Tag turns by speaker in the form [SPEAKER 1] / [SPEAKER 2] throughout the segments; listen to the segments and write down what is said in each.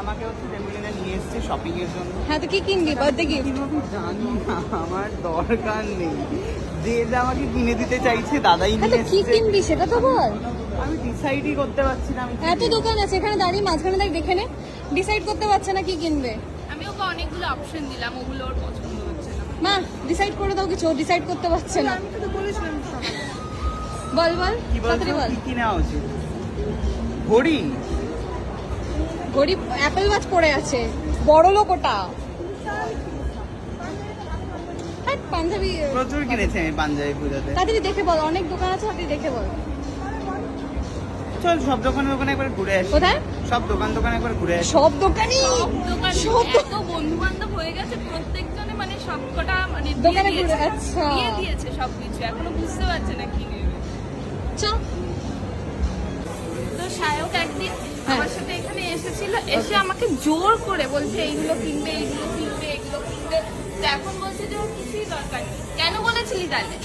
[SPEAKER 1] আমাকে হচ্ছে টেম্পলিনে নিয়ে এসছে শপিং এর জন্য।
[SPEAKER 2] হ্যাঁ তো কি কিনবি? বার্থডে গিফট
[SPEAKER 1] জানি না আমার দরকার নেই। যে যে আমাকে কিনে দিতে চাইছে দাদাই
[SPEAKER 2] হ্যাঁ
[SPEAKER 1] নিয়ে
[SPEAKER 2] তো কি কিনবি সেটা তো বল।
[SPEAKER 1] আমি ডিসাইডই করতে পারছি না আমি
[SPEAKER 2] এত দোকান আছে এখানে দাঁড়িয়ে মাঝখানে দাঁড়িয়ে দেখে নে। ডিসাইড করতে পারছে না কি কিনবে।
[SPEAKER 3] আমি ওকে অনেকগুলো অপশন দিলাম ওগুলো ওর পছন্দ হচ্ছে না।
[SPEAKER 2] মা ডিসাইড করে দাও কিছু ডিসাইড করতে পারছে না।
[SPEAKER 3] আমি তো বলেছিলাম
[SPEAKER 2] বল বল।
[SPEAKER 1] কি
[SPEAKER 2] বল।
[SPEAKER 1] কি কিনা উচিত ঘড়ি?
[SPEAKER 2] গরিব অ্যাপেল ওয়াচ পড়ে আছে। বড় লোক ওটা। হ্যাঁ পাঞ্জাবি
[SPEAKER 1] প্রচুর কিনেছি আমি পাঞ্জাবি পূজাতে।
[SPEAKER 2] তাড়াতাড়ি দেখে বল অনেক দোকান আছে তাড়াতাড়ি দেখে বল।
[SPEAKER 1] চল সব দোকানে দোকানে একবার ঘুরে আসি।
[SPEAKER 2] কোথায়?
[SPEAKER 1] সব দোকান দোকানে একবার ঘুরে আসি।
[SPEAKER 2] সব দোকানই
[SPEAKER 3] সব দোকান
[SPEAKER 2] সব
[SPEAKER 3] এত বন্ধু বান্ধব হয়ে গেছে প্রত্যেকজনে মানে সবকটা মানে
[SPEAKER 2] দোকানে। ঘুরে- আচ্ছা।
[SPEAKER 3] দিয়ে দিয়েছে সবকিছু এখনও বুঝতে পারছে না কি নেবে।
[SPEAKER 2] চল।
[SPEAKER 3] তো সায়ক একদিন
[SPEAKER 2] হ্যাঁ।
[SPEAKER 3] আমার সাথে এখানে এসেছিল এসে আমাকে জোর করে বলছে এইগুলো কিনবে এইগুলো কিনবে এগুলো কিনবে। তো এখন বলছে যে ওর কিছুই দরকার নেই। কেন বলেছিলি তাহলে?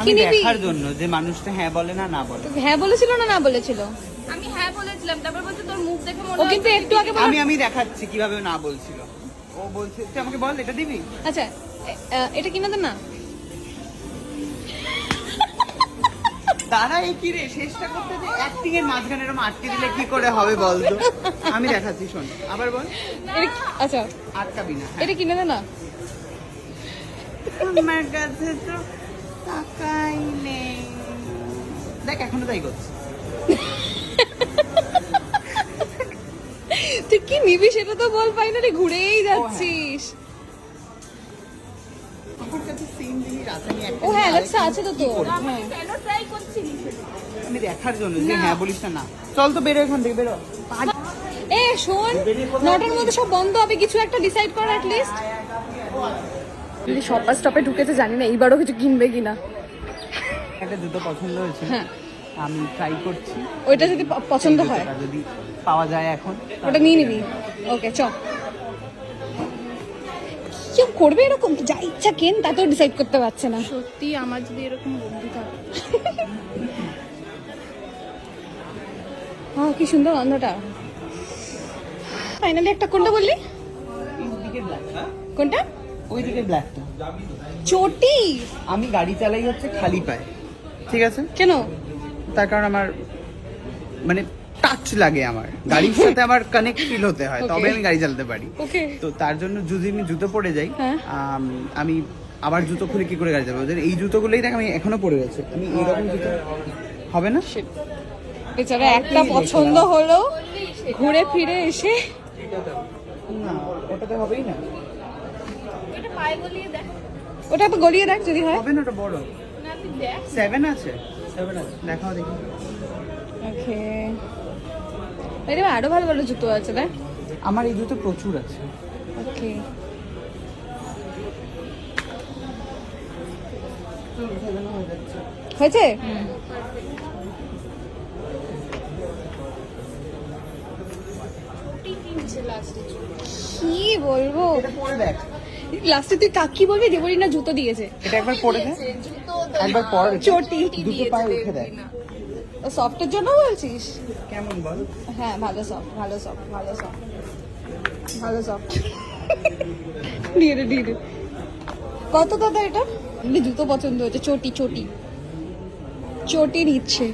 [SPEAKER 1] আমি দেখার জন্য যে মানুষটা হ্যাঁ বলে না না বলে।
[SPEAKER 2] হ্যাঁ বলেছিল না না বলেছিল?
[SPEAKER 3] আমি হ্যাঁ বলেছিলাম তারপর বলছে তোর মুখ দেখে মনে
[SPEAKER 2] ও কিন্তু একটু আগে
[SPEAKER 1] আমি আমি দেখাচ্ছি কীভাবে না বলছিল। ও বলছে তুই আমাকে বল এটা দিবি?
[SPEAKER 2] আচ্ছা এটা কিনে দেন না?
[SPEAKER 1] দাঁড়া এই কি রে? শেষটা করতে যে অ্যাক্টিং এর মাঝখানে এরকম আটকে দিলে কি করে হবে বলতো আমি দেখাচ্ছি শোন। আবার বল।
[SPEAKER 2] আচ্ছা।
[SPEAKER 1] আটকাবি না। হ্যাঁ।
[SPEAKER 2] এটা কিনে দে না।
[SPEAKER 1] আমার কাছে তো টাকাই নেই। দেখ এখনও তাই করছে।
[SPEAKER 2] তুই কি নিবি সেটা তো বল
[SPEAKER 1] পাই না
[SPEAKER 2] রে ঘুরেই
[SPEAKER 1] যাচ্ছিস।
[SPEAKER 2] অ্যালেক্সা আছে তো তোর?
[SPEAKER 3] কেন ট্রাই করছিলি
[SPEAKER 1] আমি দেখার জন্য যে হ্যাঁ বলিস না না। চল তো বেরো এখান থেকে বেরো।
[SPEAKER 2] এ শোন নটার মধ্যে সব বন্ধ হবে কিছু একটা ডিসাইড কর অ্যাট লিস্ট শপার স্টপে ঢুকেছে জানি না এইবারও কিছু কিনবে কিনা।
[SPEAKER 1] একটা জুতো পছন্দ হয়েছে।
[SPEAKER 2] হ্যাঁ।
[SPEAKER 1] আমি ট্রাই করছি।
[SPEAKER 2] ওইটা যদি পছন্দ হয়।
[SPEAKER 1] যদি পাওয়া যায় এখন
[SPEAKER 2] ওটা নিয়ে নিবি। ওকে চ কেউ করবে এরকম যা ইচ্ছা কেন তাতেও ডিসাইড করতে পারছে না।
[SPEAKER 3] সত্যি আমার যদি এরকম বন্ধু থাকে।
[SPEAKER 2] আহ, কি সুন্দর গন্ধটা। ফাইনালি একটা কোনটা বললি?
[SPEAKER 1] ব্ল্যাকটা
[SPEAKER 2] কোনটা?
[SPEAKER 1] ওইদিকে ব্ল্যাকটা
[SPEAKER 2] চটি।
[SPEAKER 1] আমি গাড়ি চালাই হচ্ছে খালি পায়ে। ঠিক আছে?
[SPEAKER 2] কেন?
[SPEAKER 1] তার কারণ আমার মানে টাচ লাগে আমার। গাড়ির সাথে আমার কানেক্ট ফিল হতে হয় তবে আমি গাড়ি চালাতে পারি।
[SPEAKER 2] ওকে
[SPEAKER 1] তো তার জন্য যদি আমি জুতো পরে যাই
[SPEAKER 2] হ্যাঁ।
[SPEAKER 1] আমি আবার জুতো খুলে কি করে গাড়ি চালাবো? ওদের এই জুতোগুলোই দেখ আমি এখনও পরে গেছে আমি এইরকম জুতো হবে না?
[SPEAKER 2] বেচারা একটা পছন্দ হলো ঘুরে ফিরে এসে
[SPEAKER 1] না ওটাতে হবেই না।
[SPEAKER 3] এটা পায়ে গলিয়ে দেখ।
[SPEAKER 2] ওটা একটু গলিয়ে দেখ যদি হয়।
[SPEAKER 1] হবে না ওটা বড়?
[SPEAKER 3] না তুই দেখ।
[SPEAKER 1] সেভেন আছে? সেভেন আছে। দেখাও দেখি।
[SPEAKER 2] ওকে এটা আরও ভালো ভালো জুতো আছে দেখ
[SPEAKER 1] আমার এই জুতো প্রচুর আছে।
[SPEAKER 2] ওকে হয়েছে?
[SPEAKER 3] কি
[SPEAKER 2] বলব?
[SPEAKER 1] দেখ
[SPEAKER 2] লাস্টে তুই কাক কি বলবি দেবরি না জুতো দিয়েছে।
[SPEAKER 1] এটা একবার পরে দেখ। একবার পর
[SPEAKER 2] চটি
[SPEAKER 1] দুটো পায়ে উঠে দেখ।
[SPEAKER 2] সফটের জন্য বলছিস?
[SPEAKER 1] কেমন বল?
[SPEAKER 2] হ্যাঁ ভালো সফট ভালো সফট ভালো সফট ভালো সফট দিয়ে দে কত দাদা এটা? এমনি জুতো পছন্দ হয়েছে চটি চটি। চটি নিচ্ছে।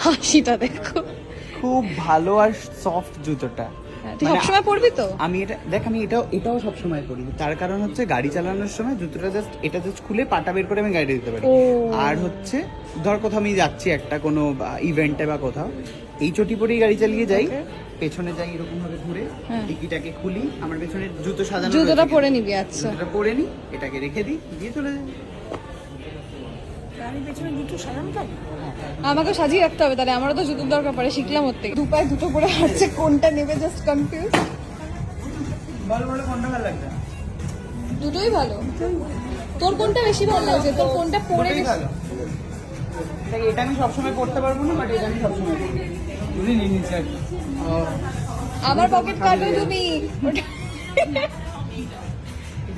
[SPEAKER 2] হাসিটা দেখো।
[SPEAKER 1] খুব ভালো আর সফট জুতোটা।
[SPEAKER 2] তুই
[SPEAKER 1] মানে
[SPEAKER 2] সবসময় পরবি তো?
[SPEAKER 1] আমি এটা দেখ আমি এটাও এটাও সব সময় করি তার কারণ হচ্ছে গাড়ি চালানোর সময় জুতোটা জাস্ট এটা জাস্ট খুলে পাটা বের করে আমি গাড়ি দিতে পারি। আর হচ্ছে ধর কোথাও আমি যাচ্ছি একটা কোনো ইভেন্টে বা কোথাও এই চটি পরেই গাড়ি চালিয়ে যাই পেছনে যাই এরকম ভাবে ঘুরে
[SPEAKER 2] হ্যাঁ।
[SPEAKER 1] ডিকিটাকে খুলি আমার পেছনে জুতো সাজানো
[SPEAKER 2] জুতোটা পরে। নিবি আচ্ছা।
[SPEAKER 1] জুতোটা পরে নি এটাকে রেখে দিই দিয়ে চলে যাই।
[SPEAKER 2] আমাকে সাজিয়ে রাখতে হবে তাহলে আমারও তো জুতোর দরকার পড়ে শিখলাম ওর থেকে। দু পায়ে দুটো পরে হাঁটছে কোনটা নেবে জাস্ট কনফিউজ
[SPEAKER 1] বল বলে কোনটা ভালো লাগছে?
[SPEAKER 2] দুটোই ভালো। তোর কোনটা বেশি ভালো লাগছে? তোর কোনটা পরে
[SPEAKER 1] ভালো। এটা আমি সবসময় করতে পারব না বাট এটা আমি সবসময়
[SPEAKER 2] পকেট কাটবে তুমি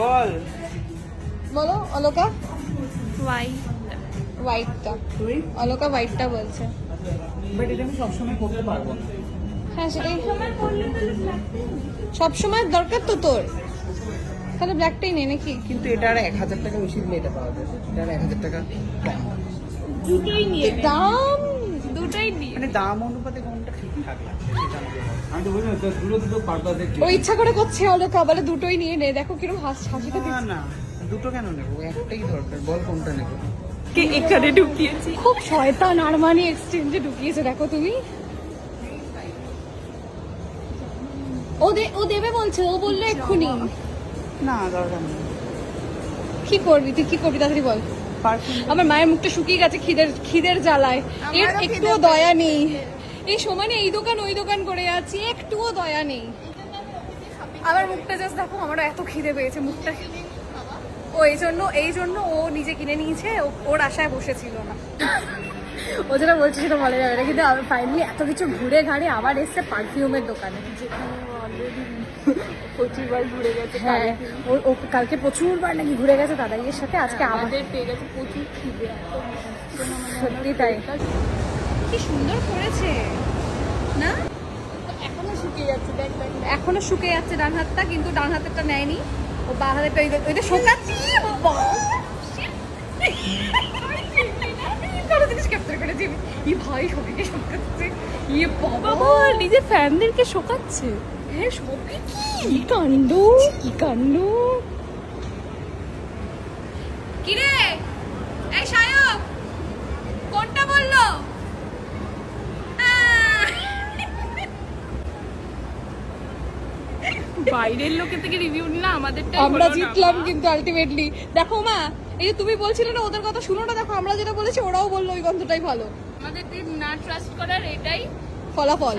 [SPEAKER 1] বল।
[SPEAKER 2] বলো অলোকা?
[SPEAKER 3] ওয়াই
[SPEAKER 2] হোয়াইটটা অলোকা হোয়াইটটা বলছে।
[SPEAKER 1] বাট এটা আমি সবসময় করতে পারব না।
[SPEAKER 2] হ্যাঁ সেটাই সব সময় দরকার তো তোর। তাহলে ব্ল্যাকটাই নে নাকি?
[SPEAKER 1] কিন্তু এটা আর এক হাজার টাকা বেশি দিলে এটা পাওয়া যায় এটা আর এক হাজার টাকা কম।
[SPEAKER 3] দুটোই নিয়ে
[SPEAKER 2] দাম?
[SPEAKER 3] দুটোই নিয়ে
[SPEAKER 1] মানে দাম অনুপাতে কোনটা ঠিকঠাক লাগছে সেটা
[SPEAKER 4] আমি তো দুটো দুটো
[SPEAKER 2] ও ইচ্ছা করে করছে অলকা বলে দুটোই নিয়ে নে। দেখো কীরকম হাস হাসিটা
[SPEAKER 1] না না দুটো কেন নেব? একটাই দরকার বল কোনটা নেব?
[SPEAKER 3] কে এখানে ঢুকিয়েছি।
[SPEAKER 2] খুব শয়তান আরমানি এক্সচেঞ্জে ঢুকিয়েছে দেখো তুমি। ও দে ও দেবে বলছে ও বলল এক্ষুনি।
[SPEAKER 1] না দরকার নেই।
[SPEAKER 2] কি করবি? তুই কি করবি? তাড়াতাড়ি বল। আমার মায়ের মুখটা শুকিয়ে গেছে খিদের খিদের জ্বালায়। এর একটুও দয়া নেই। এই সমানে এই দোকান ওই দোকান করে যাচ্ছি একটুও দয়া নেই। আমার মুখটা জাস্ট দেখো আমারও এত খিদে পেয়েছে মুখটা ও এই জন্য এই জন্য ও নিজে কিনে নিয়েছে ও- ওর আশায় বসেছিল না। ও যেটা বলছে সেটা বলা যাবে না কিন্তু ফাইনালি এত কিছু ঘুরে ঘাড়ে আবার এসছে পারফিউমের দোকানে।
[SPEAKER 3] প্রচুরবার ঘুরে গেছে
[SPEAKER 2] হ্যাঁ ও ও কালকে প্রচুরবার নাকি ঘুরে গেছে দাদাইয়ের সাথে আজকে আবার।
[SPEAKER 3] আমাদের পেয়ে গেছে প্রচুর খিদে এত
[SPEAKER 2] সত্যি তাই। কি সুন্দর করেছে না?
[SPEAKER 3] এখনও শুকিয়ে যাচ্ছে।
[SPEAKER 2] এখনও শুকে যাচ্ছে ডান হাতটা কিন্তু ডান হাতেরটা নেয়নি। ও বা হাতেরটা ওইটা শোকাচ্ছি বাবা কারও জিনিস ক্যাপচার করেছি আমি। ই ভাই সবাইকে শোকাচ্ছে ইয়ে বাবা
[SPEAKER 3] বাবা নিজের ফ্যানদেরকে শোকাচ্ছে।
[SPEAKER 2] হ্যাঁ সবই কি কাণ্ড? কি কাণ্ড কিরে এই সায়ক কোনটা বলল আহ!
[SPEAKER 3] বাইরের লোকের থেকে রিভিউ নিলে আমাদেরটা
[SPEAKER 2] আমরা জিতলাম কিন্তু আলটিমেটলি দেখো মা এই যে তুমি বলছিলে না ওদের কথা শুনো না দেখো আমরা যেটা বলেছি ওরাও বলল ওই গন্ধটাই ভালো।
[SPEAKER 3] আমাদের না ট্রাস্ট করার এটাই
[SPEAKER 2] ফলাফল।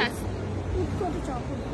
[SPEAKER 2] কত